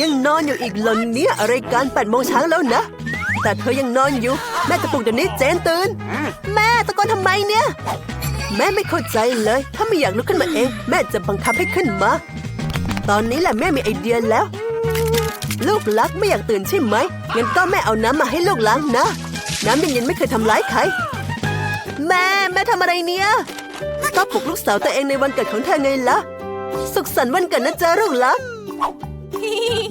ยังนอนอยู่อีกเหรนเนี่ยอะไรกันแปดโมงเช้าแล้วนะ แต่เธอยังนอนอยู่ แม่จะปลุกเดี๋ยวนี้เจนตื่น แม่ตะโกนทำไมเนี่ย แม่ไม่เข้าใจเลย ถ้าไม่อยากลุกขึ้นมาเอง แม่จะบังคับให้ขึ้นมา ตอนนี้แหละแม่มีไอเดียแล้ว ลูกรักไม่อยากตื่นใช่ไหมงั้นก็แม่เอาน้ำมาให้ลูกล้างนะ น้ำเย็นๆไม่เคยทำร้ายใครแม่แม่ทำอะไรเนี่ยก็ปลุกลูกสาวตัวเองในวันเกิดของเธอไงล่ะ สุขสันต์วันเกิดนะจ๊ะลูกรัก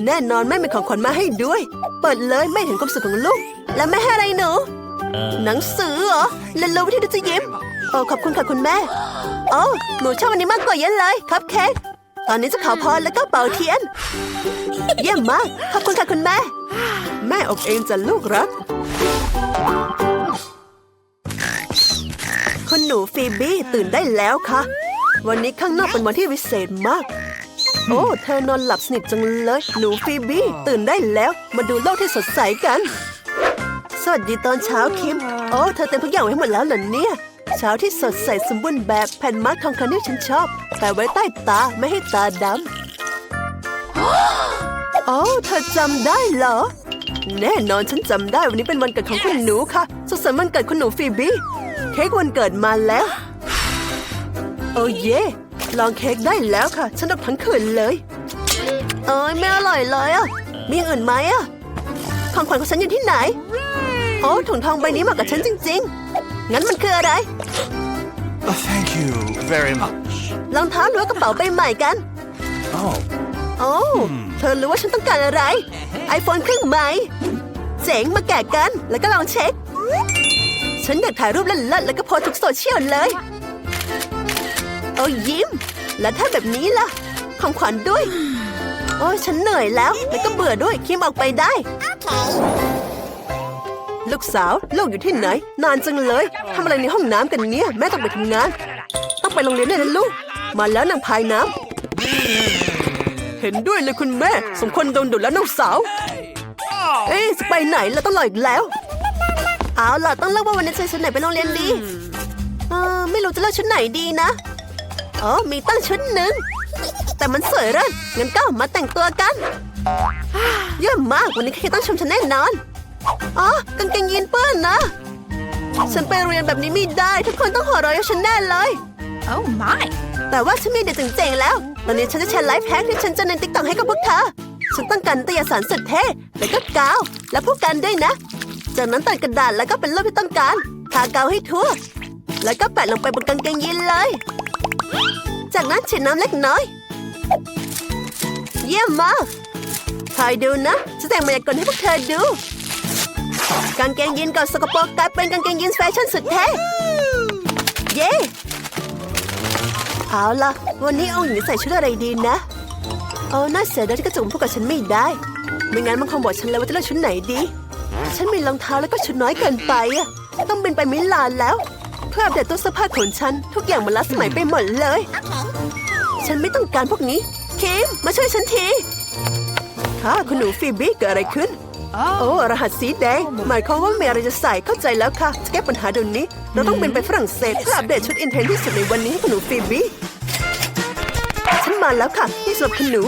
แน่นอนแม่มีของขวัญมาให้ด้วย เปิดเลยแม่เห็นความสุขของลูก แล้วแม่ให้อะไรหนูหนังสือเหรอเล่นรู้วิธีดูจะยิ้มโอ้ขอบคุณค่ะคุณแม่โอ้หนูชอบอันนี้มากกว่าเยอะเลยครับเค้กตอนนี้จะขอพรแล้วก็เป่าเทียน เยี่ยมมาก ขอบคุณค่ะคุณแม่ แม่อบเองจะลูกรักคุณหนูฟีบี้ตื่นได้แล้วค่ะ วันนี้ข้างนอกเป็นวันที่วิเศษมาก โอ้ เธอนอนหลับสนิทจังเลยหนูฟีบี้ ตื่นได้แล้ว มาดูโลกที่สดใสกัน สวัสดีตอนเช้าคิม โอ้เธอเต็มทุกอย่างไว้หมดแล้วเหรอเนี่ย เช้าที่สดใสสมบูรณ์แบบแผ่นมาร์คทองคำที่ฉันชอบ แต่ไว้ใต้ตาไม่ให้ตาดำโอ้เธอจำได้เหรอ แน่นอนฉันจำได้วันนี้เป็นวันเกิดของคุณหนูค่ะสุขสันต์วันเกิดคุณหนูฟีบี้ เค้กวันเกิดมาแล้ว โอ้เย่ ลองเค้กได้แล้วค่ะ ฉันรับทั้งคืนเลย เอ้ยไม่อร่อยเลยอะ มีอย่างอื่นไหมอะของขวัญของฉันอยู่ที่ไหน โอ้ถุงทองใบนี้เหมาะกับฉันจริง ๆ งั้นมันคืออะไร Oh, thank you very much. รองเท้าหรือว่ากระเป๋าใบใหม่กัน Oh, โอ้เธอรู้ว่าฉันต้องการอะไรไอโฟนเครื่องใหม่เจ๋งมาแกะกัน แล้วก็ลองเช็ค ฉันอยากถ่ายรูปเล่นๆแล้วก็โพสต์ทุกโซเชียลเลย โอ้ยิ้ม แล้วถ้าแบบนี้ล่ะ ของขวัญด้วย โอ้ยฉันเหนื่อยแล้ว แล้วก็เบื่อด้วยคิมออกไปได้ ลูกสาวลูกอยู่ที่ไหน นานจังเลยทำอะไรในห้องน้ำกันเนี่ย แม่ต้องไปทำงาน ต้องไปโรงเรียนด้วยนะลูก มาแล้วนางพายน้ำเห็นด้วยเลยคุณแม่ สมควรโดนดุแล้วน้องสาว เอ๊ะจะไปไหนเราต้องรออีกแล้วเอาล่ะต้องเลือกว่าวันนี้จะใส่ชุดไหนไปโรงเรียนดีเออไม่รู้จะเลือกชุดไหนดีนะ อ๋อมีตั้งชุดหนึ่ง แต่มันสวยเร่นงั้นก็มาแต่งตัวกัน เยี่ยมมากวันนี้ใครต้องชมฉันแน่นอน อ๋อกางเกงยีนเปื้อนนะ ฉันไปเรียนแบบนี้ไม่ได้ ทุกคนต้องหัวเราะฉันแน่เลย Oh my! แต่ว่าฉันมีเด็กเจ๋งๆแล้ว ตอนนี้ฉันจะแชร์ไลฟ์แพ็กที่ฉันจะในติ๊กต็อกให้กับพวกเธอ ฉันต้องการนิตยสารสุดเท่แล้วก็กาว และผู้กันด้วยนะ จากนั้นตัดกระดาษแล้วก็เป็นรูปที่ต้องการ ทากาวให้ทั่ว แล้วก็แปะลงไปบนกางเกงยีนเลย จากนั้นฉีดน้ำเล็กน้อย เยี่ยมมากคอยดูนะจะแต่งมายากลให้พวกเธอดู กางเกงยีนก่อนสกปรกกลายเป็นกางเกงยีนแฟชั่นสุดเท่เย้เอาล่ะ วันนี้เอาหญิงใส่ชุดอะไรดีนะเอาน่าเสียดายที่กระจุมพูดกับฉันไม่ได้ ไม่งั้นมันคงบอกฉันแล้วว่าจะเลือกชุดไหนดี ฉันมีรองเท้าแล้วก็ชุดน้อยเกินไปอะต้องบินไปมิลานแล้ว พื่ออัปเดตตู้เสื้อผ้าของฉัน ทุกอย่างมันล้าสมัยไปหมดเลย ฉันไม่ต้องการพวกนี้คิมมาช่วยฉันทีค่ะคุณหนูฟีบี้เกิดอะไรขึ้น โอ้รหัสสีแดง หมายความว่าไม่มีอะไรจะใส่เข้าใจแล้วค่ะจะแก้ปัญหาเดี๋ยวนี้ เราต้องบินไปฝรั่งเศสเพื่ออัปเดตชุดอินเทรนด์ที่สุดในวันนี้ให้คุณหนูฟีบี้ฉันมาแล้วค่ะนี่สำหรับคุณหนู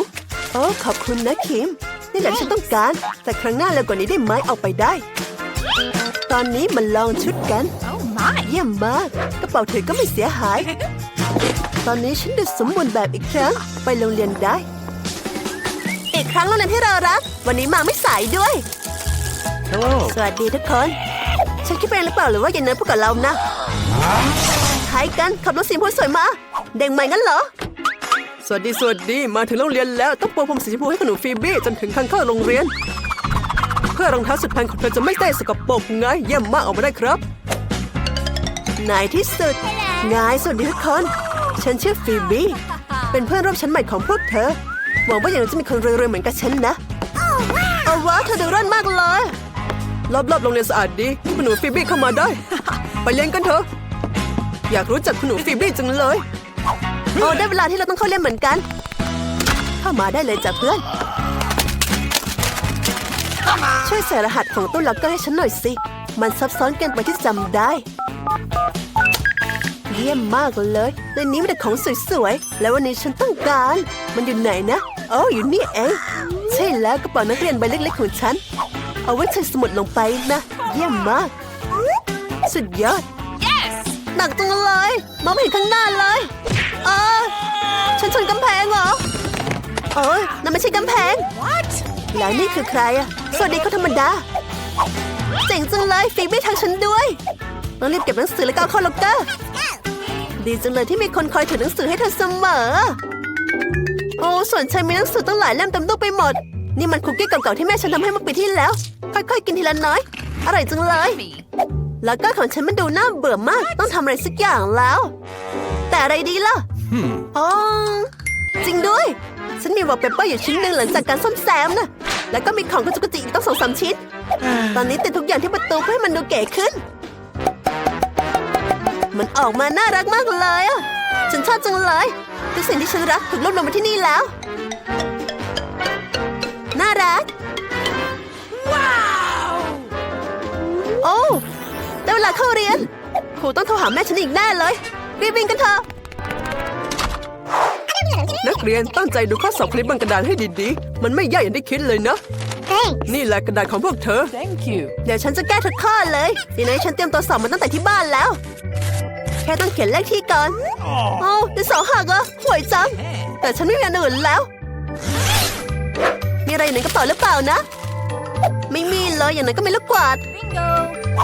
โอ้ขอบคุณนะคิมนี่แหละที่ฉันต้องการ แต่ครั้งหน้าเร็วกว่านี้ได้ไหมเอาไปได้ ตอนนี้มาลองชุดกัน Oh my! เยี่ยมมากกระเป๋าเธอก็ไม่เสียหาย ตอนนี้ฉันดูสมบูรณ์แบบอีกครั้ง ไปโรงเรียนได้ อีกครั้งโรงเรียนที่เรารัก วันนี้มาไม่สายด้วย hello. สวัสดีทุกคน ฉันคิดไปเองหรือเปล่าหรือว่าอย่างนั้นพูดกับเรานะใครกันขับรถสีชมพูสวยมา เด็กใหม่งั้นเหรอ สวัสดีสวัสดีมาถึงโรงเรียนแล้วต้องโปรผมสีชมพูให้ขนมฟีบี้จนถึงทางเข้าโรงเรียน เพื่อรองเท้าสุดแพงของเธอจะไม่ได้สกปรกไงเยี่ยมมากออกมาได้ครับ ในที่สุดไงสวัสดีทุกคน ฉันชื่อฟีบี้เป็นเพื่อนร่วมชั้นใหม่ของพวกเธอ หวังว่าอย่างนั้นจะมีคนรวยๆเหมือนกับฉันนะเอาวะเธอดูร่อนมากเลยรอบๆโรงเรียนสะอาดดีคุณหนูฟีบี้เข้ามาได้ ไปเรียนกันเถอะ อยากรู้จักคุณหนูฟีบี้จังเลยโอ้ได้เวลาที่เราต้องเข้าเรียนเหมือนกัน เข้ามาได้เลยจ้ะเพื่อน ช่วยใส่รหัสของตู้ล็อกเกอร์ให้ฉันหน่อยสิ มันซับซ้อนเกินไปที่จำได้ เยี่ยมมากเลยในนี้มีแต่ของสวยๆ แล้ววันนี้ฉันต้องการ มันอยู่ไหนนะโอ้อยู่นี่เอง ใช่แล้วกระเป๋านักเรียนใบเล็กๆของฉัน เอาไว้ใส่สมุดลงไปนะ เยี่ยมมาก สุดยอดหนักจังเลย มองไม่เห็นข้างหน้าเลยเออฉันชนกำแพงเหรอเอ้ยนั่นไม่ใช่กำแพงแล้วนี่คือใครอะสวัสดีเขาธรรมดา เจ๋งจังเลยฟีไม่ทางฉันด้วย ต้องรีบเก็บหนังสือแล้วก็เอาเข้าล็อกเกอร์ ดีจังเลยที่มีคนคอยถือหนังสือให้เธอเสมอ โอ้ส่วนฉันมีหนังสือตั้งหลายเล่มเต็มตู้ไปหมด นี่มันคุกกี้เก่าๆที่แม่ฉันทำให้เมื่อปีที่แล้ว ค่อยๆกินทีละน้อย อร่อยจังเลย แล้วก็ของฉันมันดูน่าเบื่อมาก ต้องทำอะไรสักอย่างแล้ว แต่อะไรดีล่ะอ๋อจริงด้วย ฉันมีวอลเปเปอร์อยู่ชิ้นหนึ่งหลังจากการซ่อมแซมนะแล้วก็มีของกระจุกกระจิกอีกต้องสองสามชิ้น ตอนนี้ติดทุกอย่างที่ประตูเพื่อให้มันดูเก๋ขึ้น มันออกมาน่ารักมากเลยอะ ฉันชอบจังเลย ทุกสิ่งที่ฉันรักถูกรวบรวมมาที่นี่แล้ว น่ารักโอ้ได้เวลาเข้าเรียน ครูต้องโทรหาแม่ฉันอีกแน่เลย รีบวิ่งกันเถอะ นักเรียนตั้งใจดูข้อสอบคลิปบนกระดานให้ดีๆ มันไม่ยากอย่างที่คิดเลยนะนี่แหละกระดาษของพวกเธอ Thank you. เดี๋ยวฉันจะแก้ทุกข้อเลยทีนี้ฉันเตรียมตัวสอบมาตั้งแต่ที่บ้านแล้วแค่ต้องเขียนเลขที่ก่อนเอ้าดินสอหักเหรอห่วยจัง แต่ฉันไม่มีอันอื่นแล้ว มีอะไรอยู่ในกระเป๋าหรือเปล่านะ ไม่มีเลยอย่างนั้นก็มีลูกกวาด Bingo.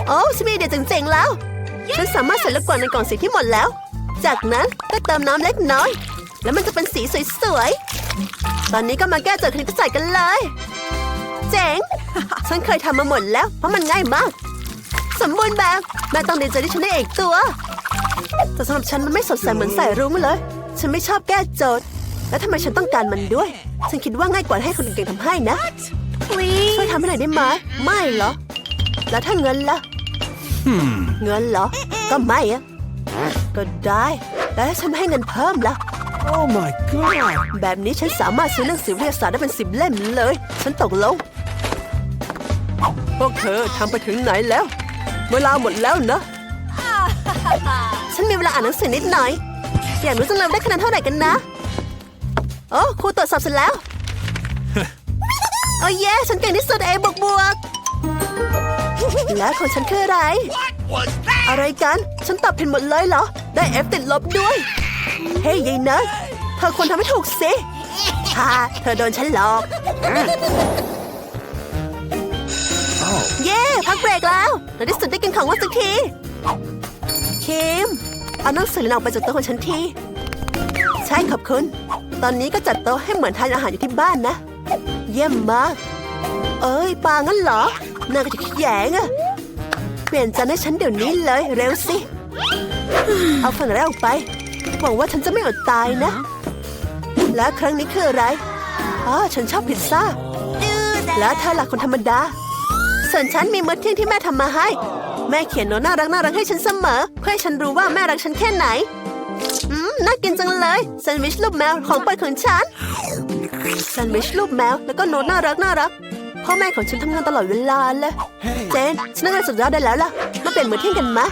โอ้ฉันมีไอเดียเจ๋งๆแล้ว ฉันสามารถใส่ลูกกวาดในกล่องสีที่หมดแล้ว จากนั้นก็เติมน้ำเล็กน้อย แล้วมันจะเป็นสีสวยๆ ตอนนี้ก็มาแก้โจทย์คณิตศาสตร์กันเลย เจ๋ง ฉันเคยทำมาหมดแล้ว เพราะมันง่ายมาก สมบูรณ์แบบแม่ต้องดีใจที่ฉันได้เอกตัว แต่สำหรับฉันมันไม่สดใสเหมือนใส่รุ้งเลย ฉันไม่ชอบแก้โจทย์ แล้วทำไมฉันต้องการมันด้วย ฉันคิดว่าง่ายกว่าให้คนเก่งๆทำให้นะ Please. ช่วยทำให้หน่อยได้ไหมไม่เหรอ แล้วถ้าเงินล่ะ Hmm. เงินเหรอ ก็ไม่อะก็ได้ แล้วถ้าฉันไม่ให้เงินเพิ่มล่ะ Oh my god. แบบนี้ฉันสามารถซื้อหนังสือวิทยาศาสตร์ได้เป็นสิบเล่มเลย ฉันตกลงพวกเธอทำไปถึงไหนแล้ว เวลาหมดแล้วนะ ฉันมีเวลาอ่านหนังสือนิดหน่อย อยากรู้จังเลยว่าได้คะแนนเท่าไหร่กันนะ โอ้ครูตรวจสอบเสร็จแล้ว โอ้เย้ฉันเก่งที่สุดเองบวกบวกๆและของฉันคืออะไร อะไรกัน ฉันตอบผิดหมดเลยเหรอ ได้ F ติดลบด้วย เฮ้ยยายเนิร์ดเธอควรทำให้ถูกสิฮ่าเธอโดนฉันหลอก เย้ พักเบรกแล้วในที่สุดได้กินของว่างสักที คิม เอาหนังสือออกไปจากโต๊ะของฉันทีใช่ขอบคุณ ตอนนี้ก็จัดโต๊ะให้เหมือนทานอาหารอยู่ที่บ้านนะ เยี่ยมมาก เอ้ยปางั้นเหรอน่าก็จะขี้แยงอะเปลี่ยนจานให้ฉันเดี๋ยวนี้เลยเร็วสิ เอาฝั่งแรกออกไป หวังว่าฉันจะไม่อดตายนะ และครั้งนี้คืออะไรอ๋อฉันชอบพิซซ่า แล้วเธอหลักคนธรรมดา ส่วนฉันมีมื้อเที่ยงที่แม่ทำมาให้ แม่เขียนโน้ตน่ารักน่ารักให้ฉันเสมอ เพื่อให้ฉันรู้ว่าแม่รักฉันแค่ไหน อืม น่ากินจังเลยแซนด์วิชรูปแมวของโปรดของฉันแซนด์วิชรูปแมวแล้วก็โน้ตน่ารักน่ารักพ่อแม่ของฉันทำงานตลอดเวลาเลย Hey. เจนฉันนั่งานสุดยอดได้แล้วล่ะมาเปลี่ยนมื้อเที่ยงกันมะ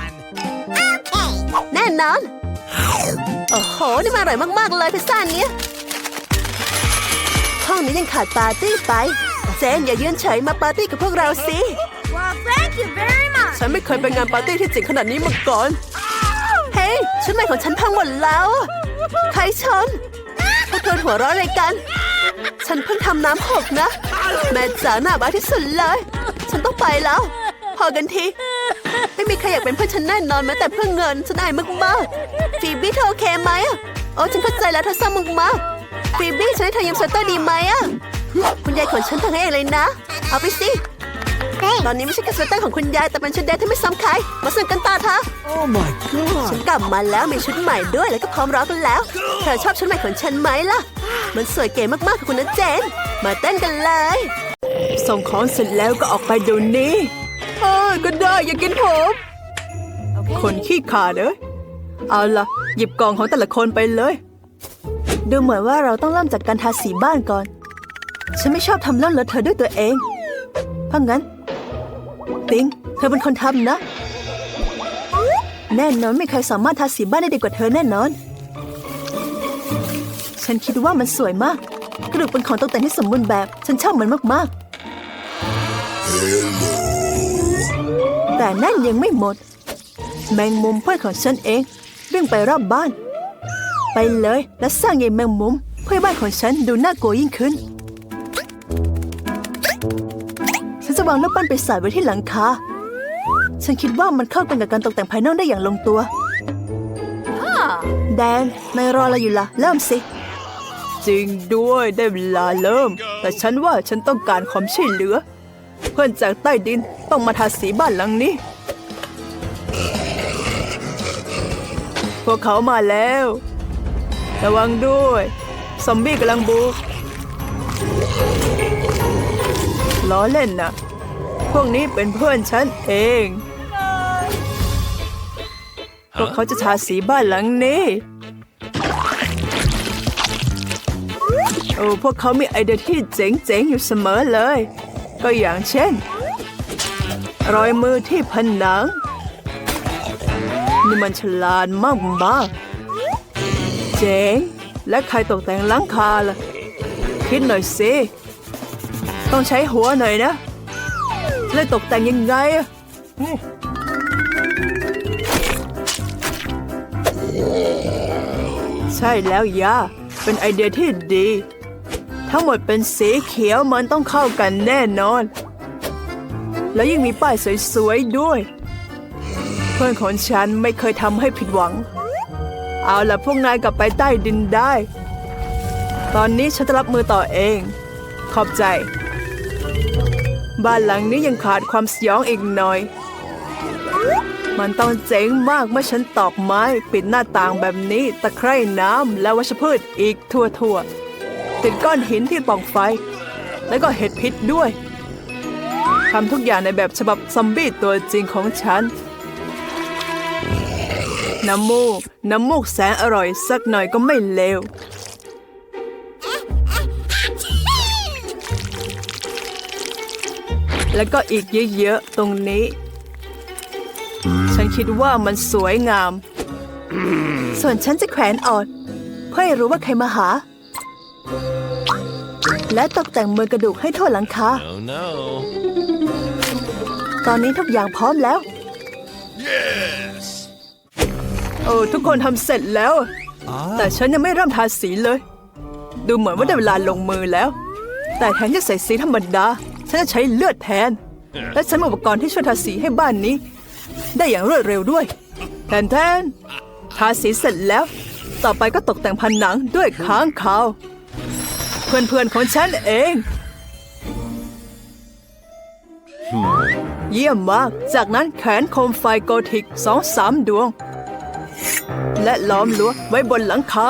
แน่นอน โอ้โห นี่มันอร่อยมาก ๆ เลยพิซซ่าเนี้ยห้องนี้ยังขาดปาร์ตี้ไป เจนอย่ายืนเฉยมาปาร์ตี้กับพวกเราสิ Well, thank you very much. ฉันไม่เคยไปงานปาร์ตี้ที่เจ๋งขนาดนี้มาก่อน เฮ้ยชุดใหม่ของฉันพังหมดแล้ว ใครชนพวกเธอหัวเราะอะไรกัน ฉันเพิ่งทำน้ำหกนะ แม่จ๋าหน้าบ้าที่สุดเลย ฉันต้องไปแล้ว พอกันทีไม่มีใครอยากเป็นเพื่อนฉันแน่นอนแม้แต่เพื่อเงินฉันอายมากๆฟีบี้เธอโอเคไหมอะโอ้ฉันเข้าใจแล้วเธอซ่อมมากๆฟีบี้ฉันให้เธอยืมสเตเตอร์ดีไหมอะคุณยายของฉันทำให้เองเลยนะ เอาไปสิ ตอนนี้ไม่ใช่แค่สเวตเตอร์ของคุณยาย แต่เป็นชุดเดทที่ไม่ซ้ำใคร มาสั่งกันตาเธอ Oh my ฉัน god. กลับมาแล้วมีชุดใหม่ด้วยแล้วก็พร้อมร้องกันแล้ว เธอชอบชุดใหม่ของฉันไหมล่ะ มันสวยเก๋มากๆค่ะคุณนะเจน มาเต้นกันเลย ส่งของเสร็จแล้วก็ออกไปเดี๋ยวนี้เออก็ได้อย่ากินผม Okay. คนขี้ขาดเอ้ยเอาล่ะ หยิบกล่องของแต่ละคนไปเลย ดูเหมือนว่าเราต้องเริ่มจากการทาสีบ้านก่อน ฉันไม่ชอบทำเรื่องเลอะเทอะด้วยตัวเอง เพราะงั้น ปิง เธอเป็นคนทำนะ แน่นอนไม่เคยสามารถทาสีบ้านได้ดีกว่าเธอแน่นอน ฉันคิดว่ามันสวยมาก กระดูกเป็นของตกแต่งที่สมบูรณ์แบบ ฉันชอบมันมากๆ แต่นั่นยังไม่หมด แมงมุมเพื่อนของฉันเองวิ่งไปรอบบ้าน ไปเลยและสร้างใยแมงมุมเพื่อบ้านของฉันดูน่ากลัวยิ่งขึ้น วางรูปปั้นปีศาจไว้ที่หลังคา ฉันคิดว่ามันเข้ากันกับการตกแต่งภายนอกได้อย่างลงตัว แดนนายรออะไรอยู่ล่ะ เริ่มสิ จริงด้วยได้เวลาเริ่ม แต่ฉันว่าฉันต้องการความช่วยเหลือ เพื่อนจากใต้ดินต้องมาทาสีบ้านหลังนี้ พวกเขามาแล้ว ระวังด้วย ซอมบี้กำลังบุกล้อเล่นนะ พวกนี้เป็นเพื่อนฉันเอง พวกเขาจะทาสีบ้านหลังนี้ โอ้พวกเขามีไอเดียที่เจ๋งๆ อยู่เสมอเลย ก็อย่างเช่น รอยมือที่ผนัง นี่มันฉลาดมากมากๆเจ๋ง และใครตกแต่งหลังคาล่ะ คิดหน่อยสิ ต้องใช้หัวหน่อยนะ แล้วตกแต่งยังไงอะใช่แล้วย่าเป็นไอเดียที่ดี ทั้งหมดเป็นสีเขียวมันต้องเข้ากันแน่นอน แล้วยังมีป้ายสวยๆด้วย เพื่อนของฉันไม่เคยทำให้ผิดหวัง เอาล่ะพวกนายกลับไปใต้ดินได้ ตอนนี้ฉันจะรับมือต่อเอง ขอบใจ บ้านหลังนี้ยังขาดความสยองอีกหน่อย มันต้องเจ๋งมากเมื่อฉันตอกไม้ปิดหน้าต่างแบบนี้ตะไคร่น้ำและวัชพืชอีกทั่วๆติดก้อนหินที่ป่องไฟ แล้วก็เห็ดพิษด้วยทำทุกอย่างในแบบฉบับซอมบี้ตัวจริงของฉัน น้ำมูก น้ำมูกแสนอร่อยสักหน่อยก็ไม่เลว แล้วก็อีกเยอะๆตรงนี้ ฉันคิดว่ามันสวยงาม ส่วนฉันจะแขวนออด เพื่อให้รู้ว่าใครมาหา และตกแต่งมือกระดูกให้ทั่วหลังคา Oh no. ตอนนี้ทุกอย่างพร้อมแล้ว Yes. โอ้ทุกคนทำเสร็จแล้ว แต่ฉันยังไม่เริ่มทาสีเลย ดูเหมือนว่าได้เวลาลงมือแล้ว แต่แทนที่จะใส่สีธรรมดา ฉันจะใช้เลือดแทน และฉันมีอุปกรณ์ที่ช่วยทาสีให้บ้านนี้ ได้อย่างรวดเร็วด้วยแทนแทนทาสีเสร็จแล้ว ต่อไปก็ตกแต่งผนังด้วยค้างคาว เพื่อนๆของฉันเอง เยี่ยมมาก จากนั้นแขวนโคมไฟโกธิกสองสามดวง และล้อมรั้วไว้บนหลังคา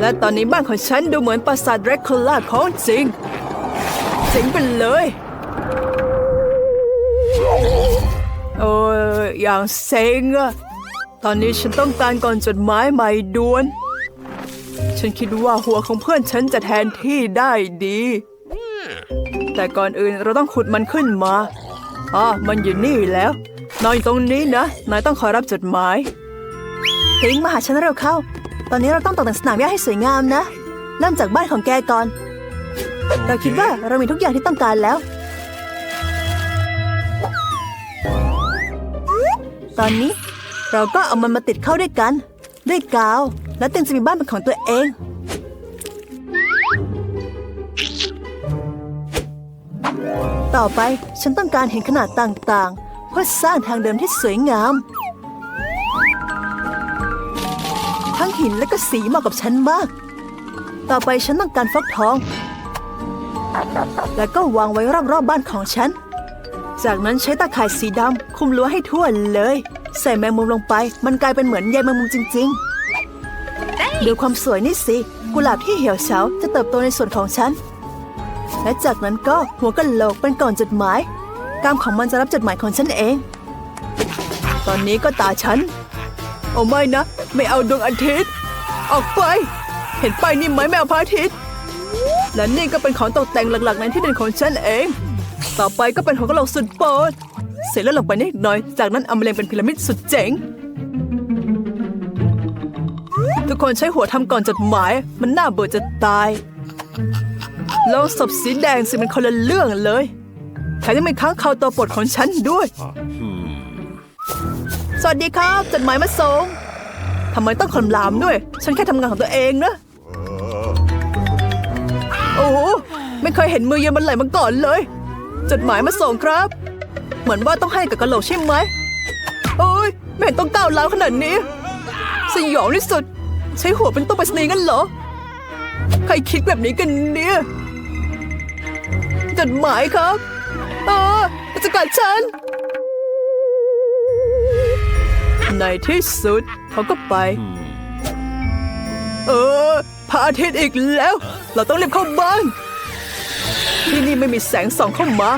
และตอนนี้บ้านของฉันดูเหมือนปราสาทแดรกคูล่าของจริงเจ๋งไปเลย โอ้ยอย่างเซ็งอะตอนนี้ฉันต้องการก่อนจดหมายใหม่ด่วน ฉันคิดว่าหัวของเพื่อนฉันจะแทนที่ได้ดี แต่ก่อนอื่นเราต้องขุดมันขึ้นมาอ๋อมันอยู่นี่แล้ว นอนอยู่ตรงนี้นะ นายต้องคอยรับจดหมายติงมาหาฉันเร็วเข้า ตอนนี้เราต้องตกแต่งสนามหญ้าให้สวยงามนะ เริ่มจากบ้านของแกก่อน เราคิดว่าเรามีทุกอย่างที่ต้องการแล้ว ตอนนี้เราก็เอามันมาติดเข้าด้วยกัน ด้วยกาว แล้วติงจะมีบ้านเป็นของตัวเอง ต่อไปฉันต้องการเห็นขนาดต่างๆ เพื่อสร้างทางเดินที่สวยงาม ทั้งหินและก็สีเหมาะกับฉันมาก ต่อไปฉันต้องการฟักทอง แล้วก็วางไว้รอบๆบบ้านของฉัน จากนั้นใช้ตาข่ายสีดำคุมรั้วให้ทั่วเลย ใส่แมงมุมลงไป มันกลายเป็นเหมือนใยแมงมุมจริง ๆ ดูความสวยนี่สิ กุหลาบที่เหี่ยวเฉาจะเติบโตในส่วนของฉัน และจากนั้นก็หัวกะโหลกเป็นก่องจดหมายกามของมันจะรับจดหมายของฉันเอง ตอนนี้ก็ตาฉัน โอ้ไม่นะ ไม่เอาดวงอาทิตย์ ออกไป เห็นป้ายนี่ไหมไม่เอาพระอาทิตย์ และนี่ก็เป็นของตกแต่งหลักๆในที่ดินของฉันเอง ต่อไปก็เป็นหัวกะโหลกสุดโปรดเสร็จแล้วลงไปนิดหน่อย จากนั้นเอามาเรียงเป็นพีระมิดสุดเจ๋ง ทุกคนใช้หัวทำก่อนจดหมาย มันน่าเบื่อจะตายโลงศพสีแดงสิมันคนละเรื่องเลยแถมยังเป็นค้างคาวตัวปรดของฉันด้วย สวัสดีครับ จดหมายมาส่งทำไมต้องคำรามด้วย ฉันแค่ทำงานของตัวเองนะ โอ้โหไม่เคยเห็นมือเย็นบนไหล่มาก่อนเลย จดหมายมาส่งครับ เหมือนว่าต้องให้กับกะโหลกใช่ไหมโอ้ยไม่เห็นต้องก้าวร้าวขนาดนี้ สยองที่สุด ใช้หัวเป็นตัวไปรษณีย์กันเหรอ ใครคิดแบบนี้กันเนี่ยจดหมายครับเออจะกัดฉัน ในที่สุดเขาก็ไป เออพ ระอาทิตย์อีกแล้ว เราต้องรีบเข้าบ้าน ที่นี่ไม่มีแสงส่องเข้ามา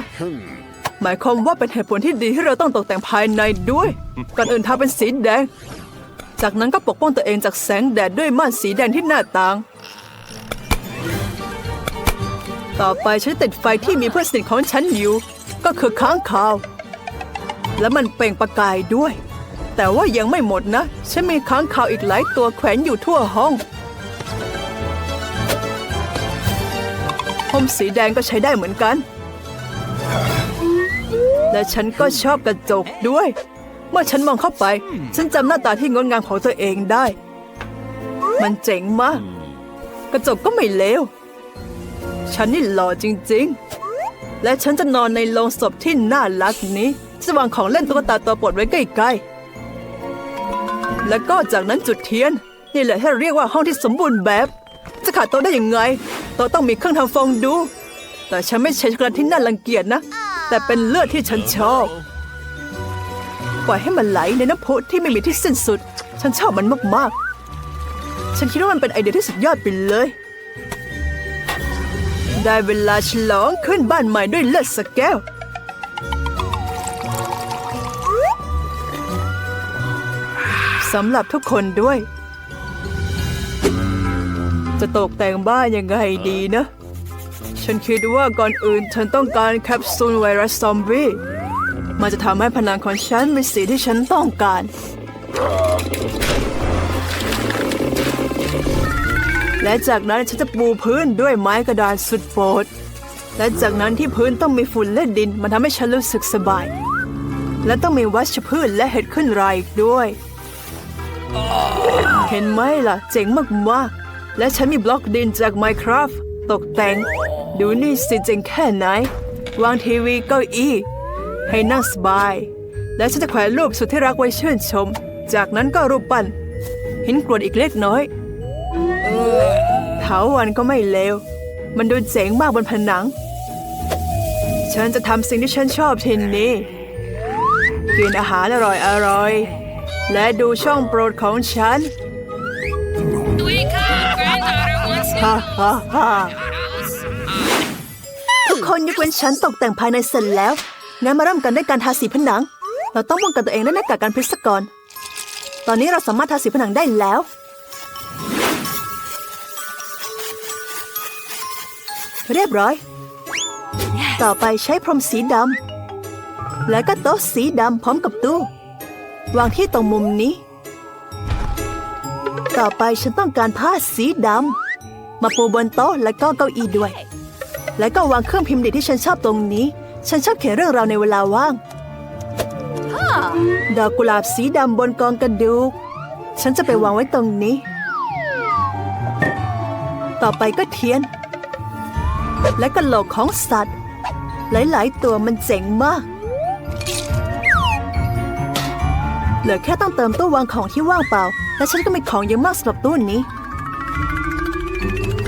หมายความว่าเป็นเหตุผลที่ดีที่เราต้องตกแต่งภายในด้วยก่อนอื่นทาเป็นสีแดง จากนั้นก็ปกป้องตัวเองจากแสงแดดด้วยม่านสีแดงที่หน้าต่าง ต่อไปฉันติดไฟที่มีเพื่อนสนิทของฉันอยู่ ก็คือค้างคาว และมันเปล่งประกายด้วย แต่ว่ายังไม่หมดนะ ฉันมีค้างคาวอีกหลายตัวแขวนอยู่ทั่วห้อง มสีแดงก็ใช้ได้เหมือนกัน และฉันก็ชอบกระจกด้วย เมื่อฉันมองเข้าไป ฉันจำหน้าตาที่งดงามของตัวเองได้ มันเจ๋งมาก กระจกก็ไม่เลว ฉันนี่หล่อจริง ๆ และฉันจะนอนในโรงศพที่น่ารักนี้จะวางของเล่นตุ๊กตาตัวโปรดไว้ใกล้ๆ แล้วก็จากนั้นจุดเทียน นี่แหละที่เรียกว่าห้องที่สมบูรณ์แบบ จะขาดโต๊ะได้ยังไง โตต้องมีเครื่องทำฟองดู แต่ฉันไม่ใช่ช็อกโกแลตที่น่ารังเกียจนะ แต่เป็นเลือดที่ฉันชอบ ปล่อยให้มันไหลในน้ำพุที่ไม่มีที่สิ้นสุด ฉันชอบมันมากๆ ฉันคิดว่ามันเป็นไอเดียที่สุดยอดไปเลย ได้เวลาฉลองขึ้นบ้านใหม่ด้วยเลือดสกแก้วสำหรับทุกคนด้วย จะตกแต่งบ้านยังไงดีนะ ฉันคิดว่าก่อนอื่นฉันต้องการแคปซูลไวรัสซอมบี้ มันจะทำให้ผนังของฉันเป็นสีที่ฉันต้องการ และจากนั้นฉันจะปูพื้นด้วยไม้กระดานสุดโปรด และจากนั้นที่พื้นต้องมีฝุ่นและดิน มันทำให้ฉันรู้สึกสบาย และต้องมีวัชพืชและเห็ดขึ้นรายอีกด้วย เห็นไหมล่ะ เจ๋งมากๆ และฉันมีบล็อกดินจาก Minecraft ตกแต่ง ดูนี่สิเจ๋งแค่ไหน วางทีวีเก้าอี้ ให้นั่งสบาย และฉันจะแขวนรูปสุดที่รักไว้ชื่นชม จากนั้นก็รูปปั้นหินกรวดอีกเล็กน้อยเถาวันก็ไม่เลว มันดูเจ๋งมากบนผนัง ฉันจะทำสิ่งที่ฉันชอบทีนี้ กินอาหารอร่อยอร่อยๆและดูช่องโปรดของฉัน ฮ่าฮ่าฮ่าทุกคนยกเว้นฉันตกแต่งภายในเสร็จแล้ว งั้นมาเริ่มกันด้วยการทาสีผนัง เราต้องป้องกันตัวเองด้วยหน้ากากกันพิษก่อน ตอนนี้เราสามารถทาสีผนังได้แล้ว เรียบร้อย ต่อไปใช้พรมสีดำ และก็โต๊ะสีดำพร้อมกับตู้วางที่ตรงมุมนี้ ต่อไปฉันต้องการผ้าสีดำ มาปูบนโต๊ะและก็เก้าอี้ด้วย และก็วางเครื่องพิมพ์ดีที่ฉันชอบตรงนี้ ฉันชอบเขียนเรื่องราวในเวลาว่าง ดอกกุหลาบสีดำบนกองกระดูก ฉันจะไปวางไว้ตรงนี้ ต่อไปก็เทียน และกระโหลกของสัตว์ หลาย ๆ ตัวมันเจ๋งมากเหลือแค่ต้องเติมตู้วางของที่ว่างเปล่า และฉันก็มีของเยอะมากสำหรับตู้นี้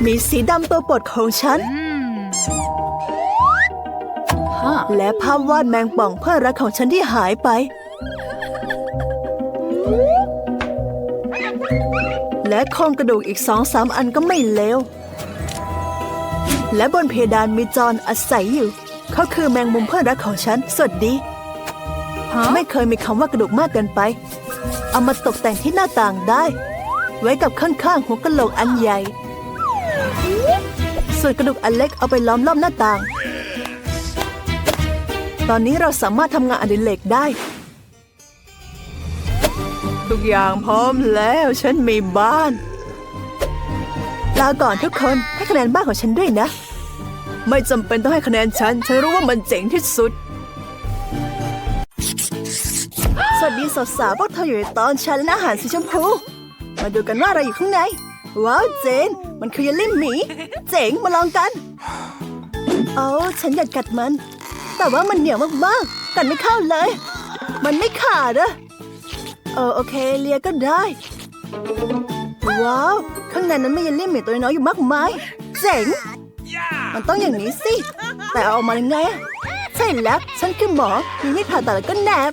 มีสีดำตัวโปรดของฉัน และภาพวาดแมงป่องเพื่อนรักของฉันที่หายไป และโครงกระดูกอีกสองสามอันก็ไม่เลว และบนเพดานมีจอนอาศัยอยู่ เขาคือแมงมุมเพื่อนรักของฉัน สวัสดี ไม่เคยมีคำว่ากระดูกมากเกินไป เอามาตกแต่งที่หน้าต่างได้ ไว้กับข้างๆหัวกะโหลกอันใหญ่ ส่วนกระดูกอันเล็กเอาไปล้อมรอบหน้าต่าง ตอนนี้เราสามารถทำงานอดิเรกได้ ทุกอย่างพร้อมแล้วฉันมีบ้าน ลาก่อนทุกคนให้คะแนนบ้านของฉันด้วยนะ ไม่จำเป็นต้องให้คะแนนฉัน ฉันรู้ว่ามันเจ๋งที่สุด สวัสดีสาวๆพวกเธออยู่ในตอนฉันและอาหารสีชมพู มาดูกันว่าอะไรอยู่ข้างใน ว้าวเจน มันคือเยลลี่หมี เจ๋งมาลองกัน เอาฉันอยากกัดมัน แต่ว่ามันเหนียวมากๆ กัดไม่เข้าเลย มันไม่ขาดอะเออโอเคเลียก็ได้ ว้าว ข้างในนั้นมีเยลลี่หมีตัวน้อยอยู่มากมาย เจ๋ง มันต้องอย่างนี้สิ แต่เอาออกมายังไงอะใช่แล้วฉันคือหมอมีมีดผ่าตัดแล้วก็แหนบ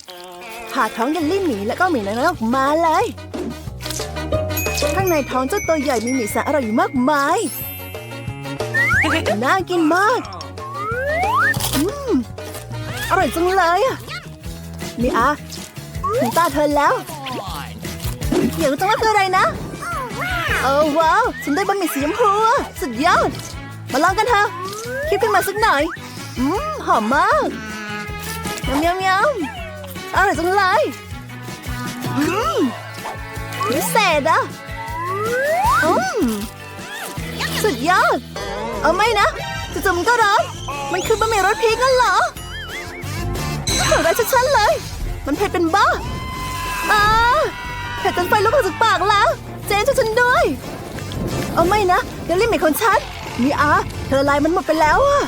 ผ่าท้องเยลลี่หมีแล้วก็หมีน้อยออกมาเลย ข้างในท้องเจ้าตัวใหญ่มีหมีแสนอร่อยอยู่มากมาย น่ากินมาก อืม อร่อยจังเลยอะนี่อะถึงตาเธอแล้วอยากรู้จังว่าคืออะไรนะเออว้าว ฉันได้บะหมี่สีชมพูสุดยอด มาลองกันเถอะคิดขึ้นมาสักหน่อย อืม หอมมากยำยำยำอร่อยจังเลยอืมพิเศษอะ สุดยอด เอาไม่นะจู่ๆมันก็ร้อนมันคือบะหมี่รสพริกนั่นเหรอโหได้ชัดๆเลย มันเผ็ดเป็นบ้าอ่าเผ็ดจนไฟลุกออกจากปากแล้ว เจนช่วยฉันด้วย เอาไม่นะเดลลี่เมคของฉันมีอาเธอละลายมันหมดไปแล้วอะ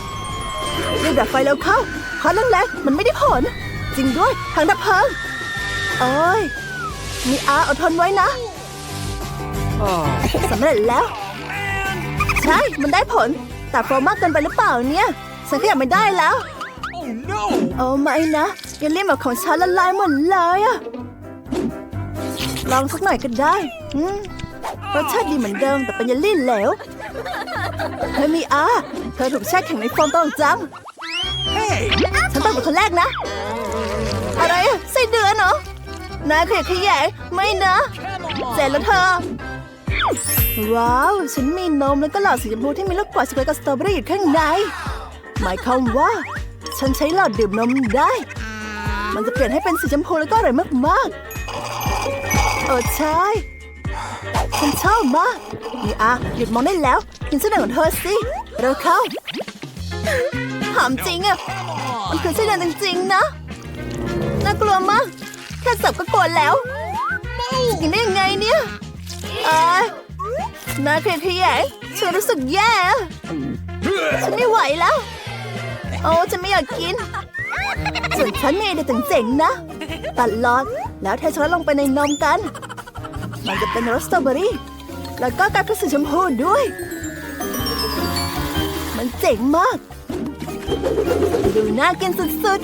รีบดับไฟแล้วเข้าขอแรงๆมันไม่ได้ผล จริงด้วยทางดับเพลิงเอ้ยมีอาอดทนไว้นะ สำเร็จแล้ว ใช่ มันได้ผล แต่โฟมมากเกินไปหรือเปล่าเนี่ยฉันก็อยากไม่ได้แล้ว Oh no! โอ้ไม่นะเยลลี่หมดของฉันละลายหมดเลยอะลองสักหน่อยก็ได้อืมรสชาติดีเหมือนเดิมแต่เป็นเยลลี่เหลวเธอมีอาเธอถูกแช่แข็งในโฟมตลอดจัง Hey! ฉันต้องเป็นคนแรกนะ อะไรอะไส้เดือนเหรอนายขยะแขยงไม่นะเจ็ดแล้วเธอ ว้าว ฉันมีนมแล้วก็หลอดสีชมพูที่มีลูกกวาดช็อกโกแลตกับสตรอเบอรี่อยู่ข้างใน หมายความว่า ฉันใช้หลอดดื่มนมได้ มันจะเปลี่ยนให้เป็นสีชมพูแล้วก็อร่อยมากๆเออใช่ฉันชอบมากนี่อะหยุดมองได้แล้ว กินเส้นหนังของเธอสิเร็วเข้าถามจริงอะมันคือเส้นหนังจริงๆนะน่ากลัวมากแค่สับก็กลัวแล้วกินได้ยังไงเนี่ย อ้ยน่าเครียดขยงฉันรู้สึกแย่ฉันไม่ไหวแล้ว โอ้ฉันไม่อยากกิน ส่วนฉันมีไอเดียเจ๋งๆนะตัดลอดแล้วเทช็อกโกแลงไปในนมกัน มันจะเป็นรสสตรอเบอรี่ แล้วก็กลายเป็นสีชมพูด้วย มันเจ๋งมาก ดูน่ากินสุด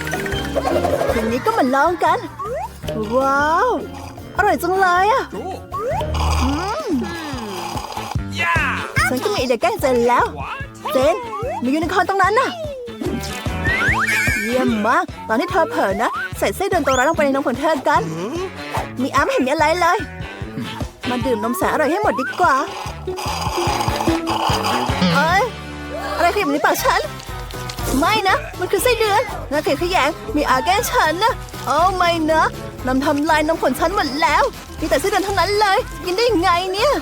ๆทีนี้ก็มาลองกัน ว้าว อร่อยจังเลยอะ Cool. อืม Yeah! ฉันก็มีไอเดียแกล้งเจนแล้ว What? เจนมียูนิคอร์นตรงนั้นน่ะ เยี่ยมมาก ตอนที่เธอเผลอนะ ใส่ไส้เดือนตัวร้ายลงไปในนมของเธอกัน มีอ้าไม่เห็นมีอะไรเลย มาดื่มนมแสนอร่อยให้หมดดีกว่า เอ้ย อะไรขยับในปากฉัน ไม่นะ มันคือไส้เดือนน่าเกลียดขยงมีอาแกล้งฉันนะ โอ้ไม่นะ นำทำลายนมขนฉันหมดแล้ว มีแต่ไส้เดือนเท่านั้นเลย กินได้ยังไงเนี่ย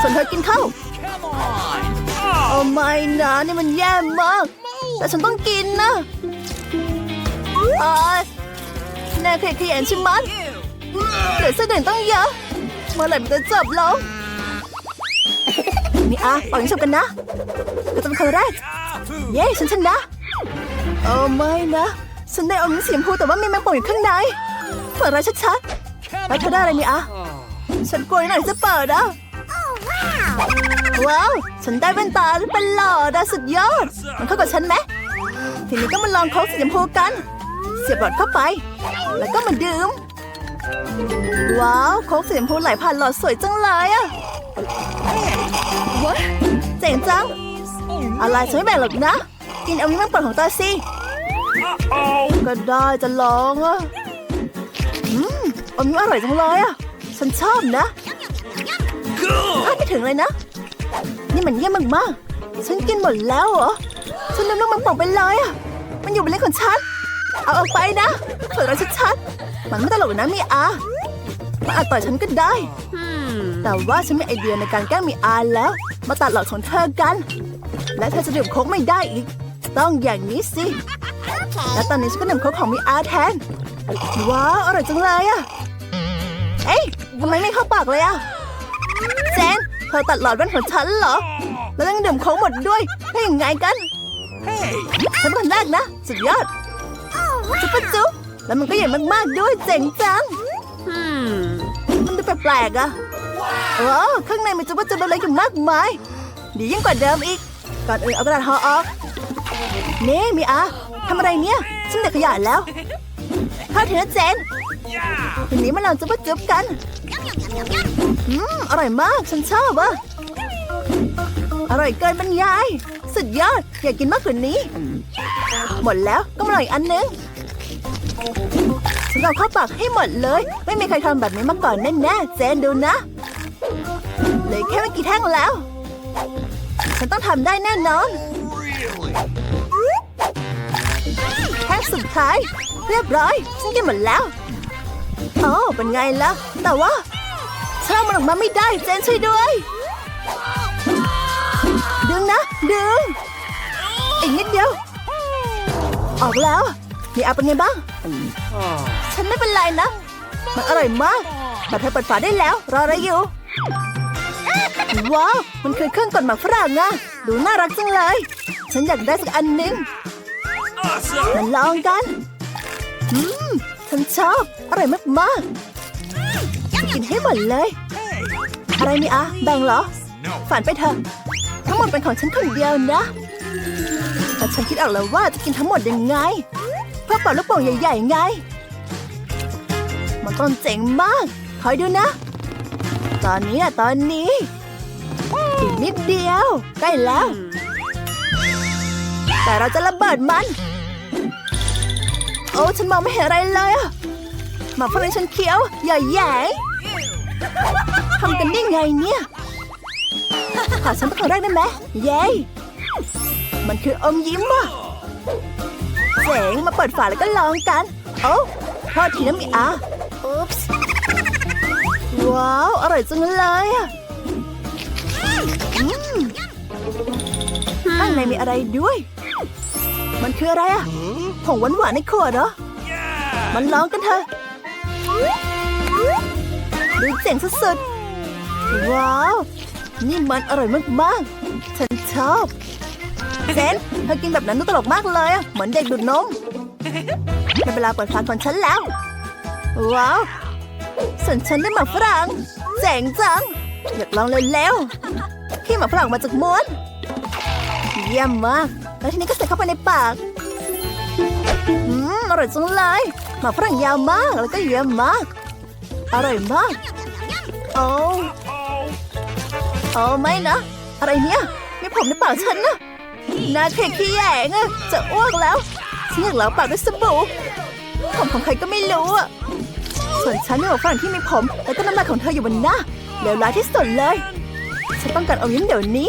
ส่วนเธอกินข้าว Come on! โอ้ไม่นะนี่มันแย่มาก แต่ฉันต้องกินนะเอ้ยแน่เคยขยันใช่ไหมยเหลือเส้นเด่นต้องเยอะเมื่อไหร่มันจะจบลงนี่อะปังชมกันนะก็จะเป็นคนแรก Yahoo! เย้ฉันชนะโอ้ไม่นะ ฉันได้อมยิ้มสีชมพูแต่ว่ามีแมงป่องอยู่ข้างในเปิดอะไรชัดๆไปเธอได้อะไรนี่อะฉันกลัวนิดหน่อยจะเปิดอะว้าว ฉันได้เป็นตาเป็นหลอดอะสุดยอด มันเข้ากับฉันไหมทีนี้ก็มาลองโค้กสีชมพูกัน เสียบหลอดเข้าไป แล้วก็มาดื่ม ว้าว โค้กสีชมพูไหลผ่านหลอดสวยจังเลยอะเจ๋งจัง อะไรฉันไม่แบ่งหรอกนะ กินเอานี้มันเปิดของตาสิ Uh-oh! ก็ได้จะลองอะอืมอมยิ้มอร่อยจังเลยอะ ฉันชอบนะคาดไม่ถึงเลยนะ นี่มันเยี่ยมมากๆ ฉันกินหมดแล้วเหรอ ฉันลืมลูกมันป่องไปเลยอะ มันอยู่บนเล่นของฉัน เอาออกไปนะเปิดเราชัดๆ มันไม่ตลกนะมีอามันอาจต่อยฉันก็ได้ Hmm. แต่ว่าฉันมีไอเดียในการแกล้งมีอาแล้ว มาตัดหลอดของเธอกัน และเธอจะดื่มโค้กไม่ได้อีก ต้องอย่างนี้สิ และตอนนี้ฉันก็ดื่มโค้กของมีอาแทน ว้าวอร่อยจังเลยอะเอ้ยทำไมไม่เข้าปากเลยอะเจนเธอตัดหลอดแว่นของฉันเหรอ แล้วยังดื่มโค้กหมดด้วยได้ยังไงกันฉันเป็นคนแรกนะ สุดยอดจุ๊บปะจุ๊บแล้วมันก็ใหญ่มากๆด้วยเจ๋งจังมันดูแปลกๆอะโอ้ข้างในมันจุ๊บปะจุ๊บอะไรกันมากมาย ดียิ่งกว่าเดิมอีก ก่อนอื่นเอากระดาษห่อออก นี่มีอา ทำอะไรเนี่ยฉันเด็กขยะแล้วข้าเถอะเจนทีนี้มาลองจุ๊บจุ๊บกันอืมอร่อยมากฉันชอบอะอร่อยเกินบรรยาย สุดยอด อยากกินมากกว่านี้ หมดแล้วก็มาลองอีกอันนึงฉันเอาเข้าปากให้หมดเลย ไม่มีใครทำแบบนี้มาก่อนแน่ๆเจนดูนะเหลยแค่ไม่กี่แท่งแล้ว ฉันต้องทำได้แน่นอน สุดท้าย เรียบร้อยฉันกินหมดแล้วโอ้เป็นไงล่ะ แต่ว่าฉันเอามันออกมาไม่ได้เจนช่วยด้วย ดึงนะ ดึง อีกนิดเดียว ออกแล้วมีอาเป็นไงบ้าง ฉันไม่เป็นไรนะ มันอร่อยมากแต่เธอเปิดฝาได้แล้ว รออะไรอยู่ ว้าว มันคือเครื่องกดหมากฝรั่งอะดูน่ารักจังเลย ฉันอยากได้สักอันหนึ่ง มาลองกัน อืมฉันชอบ อร่อยมากๆจะกินให้หมดเลย อะไรนี่อะแบ่งเหรอ ฝันไปเถอะ ทั้งหมดเป็นของฉันคนเดียวนะ แต่ฉันคิดออกแล้วว่าจะกินทั้งหมดยังไง เพื่อเป่าลูกโป่งใหญ่ๆไง มันต้องเจ๋งมาก คอยดูนะ ตอนนี้อะตอนนี้ อีกนิดเดียว ใกล้แล้ว แต่เราจะระเบิดมันโอ้ฉันมองไม่เห็นอะไรเลยอะหมาฝรั่งฉันเคี้ยวอย่าแหย่งทำกันได้ไงเนี่ยขอฉันเป็นคนแรกได้ไหมเย้มันคืออมยิ้มอะเจ๋งมาเปิดฝาแล้วก็ลองกัน โอ้โทอดทีน้ำมีอาอุ๊ปส์ว้าว อร่อยจังเลยอะอืมข้างในมีอะไรด้วย มันคืออะไรอะ ผงหวานหวานในขวดเหรอ มันลองกันเถอะ ดูเจ๋งสุดๆ ว้าว นี่มันอร่อยมากๆ ฉันชอบเซนเธอกินแบบนั้นดูตลกมากเลยอะเหมือนเด็กดูดนมได้เวลาเปิดฝาของฉันแล้ว ว้าว ส่วนฉันได้หมากฝรั่งเจ๋งจัง อยากลองเร็วๆขี้หมากฝรั่งมาจากม้วนเยี่ยมมาก แล้วทีนี้ก็ใส่เข้าไปในปาก ร่อยจังเลยหมากฝรั่งยาวมากแล้วก็เยี่ยมมาก อร่อยมาก โอ้โอ้ไม่นะ อะไรเนี่ยมีผมในปากฉันนะน่าเกลียดขี้แยงอะจะอ้วกแล้วฉันอยากล้างปากด้วยสบู่ผมของใครก็ไม่รู้อะส่วนฉันเนี่ยฝรั่งที่มีผม แล้วก็น้ำลายของเธออยู่บนหน้าเลวร้ายที่สุดเลย ฉันต้องการเอายิ้มเดี๋ยวนี้